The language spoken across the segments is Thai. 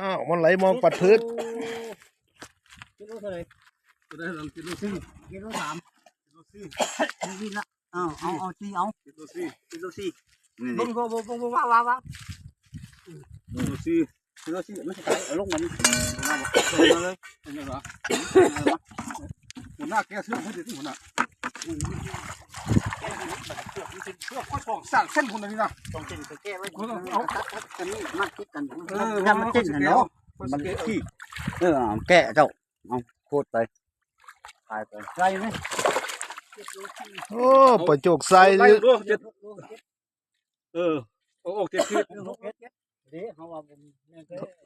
อ้าวมันไหลมองปัดพื้นกิโลเท่าไหร่จะได้ลองกินดูสิกิโลสามกินดูสินี่ละเอาเอาเอาสี่เอากินดูสิกิโลสี่นี่บงบงบงบงว้าวว้าวว้าวกินดูสิกิโลสี่ไม่ใช่ไก่เอาลงมันมาเลยนี่เหรอหัวหน้าแกซื้อให้ดีที่หัวหน้าเพื่อข้อ สองสั่งเส้นคนนี้นะต้องเป็นแก้ไว้คุณต้องเอาตัดตัดกันนี่มาคิดกันเออถ้ามันเจ็นเนาะมันขี้เออแกะเจ้าเอาโคตรไปตายไปไรไหมโอ้ประโจกใส่ไล่ดูเจ็ดเออโอ้โหเจ็ดสิบเดี๋ยวเขาว่าผม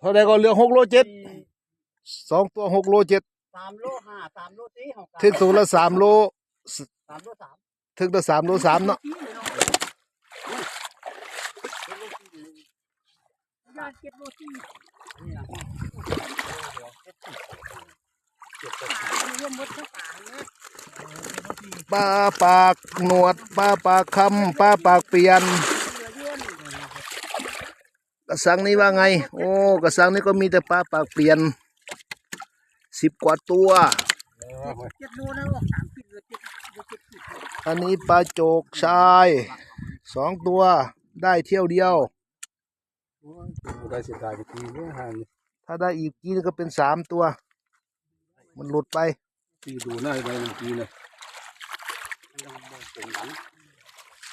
เท่าใดก็เหลือหกโลเจ็ดสองตัวหกโลเจ็ดสามโลห้าสามโลสี่หกถึงตัวละสามโลสามโลสามถึงตัวสามโลสามเนาะ ยาเก็บโลสี่นี่นะรวมหมดทั้งป่าเลยปลาปากหนวดปลาปากคำปลาปากเปลี่ยน กระสังนี้ว่าไง โอ้กระสังนี้ก็มีแต่ปลาปากเปลี่ยนสิบกว่าตัวอันนี้ปลาโจกชายสองตัวได้เที่ยวเดียว ได้เสียดายไปทีเนี่ยฮะถ้าได้อีกทีนึงก็เป็นสามตัว มันหลุดไปทีดูหน้าได้เมื่อกี้เนี่ย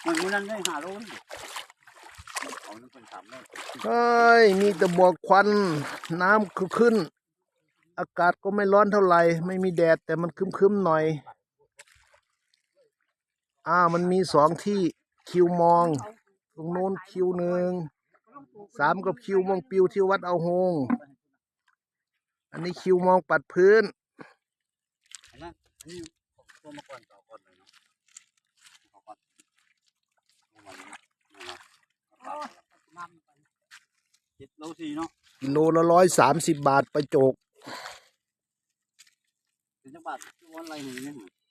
มันมันนั่นได้หาโลนี่เอานั่นเป็นสามโลเฮ้ย มีแต่หมอกควัน น้ำคือขึ้น อากาศก็ไม่ร้อนเท่าไหร่ ไม่มีแดดแต่มันครึมๆหน่อย อ่า มันมีสองที่คิวมอง ตรงโน้นคิวหนึ่ง สามกับคิวมองปิวที่วัดเอาหง อันนี้คิวมองปัดพื้นกิโลละร้อยสามสิบบาทไปโจกเป็นจังบาทวันอะไรหนึ่งเนี่ย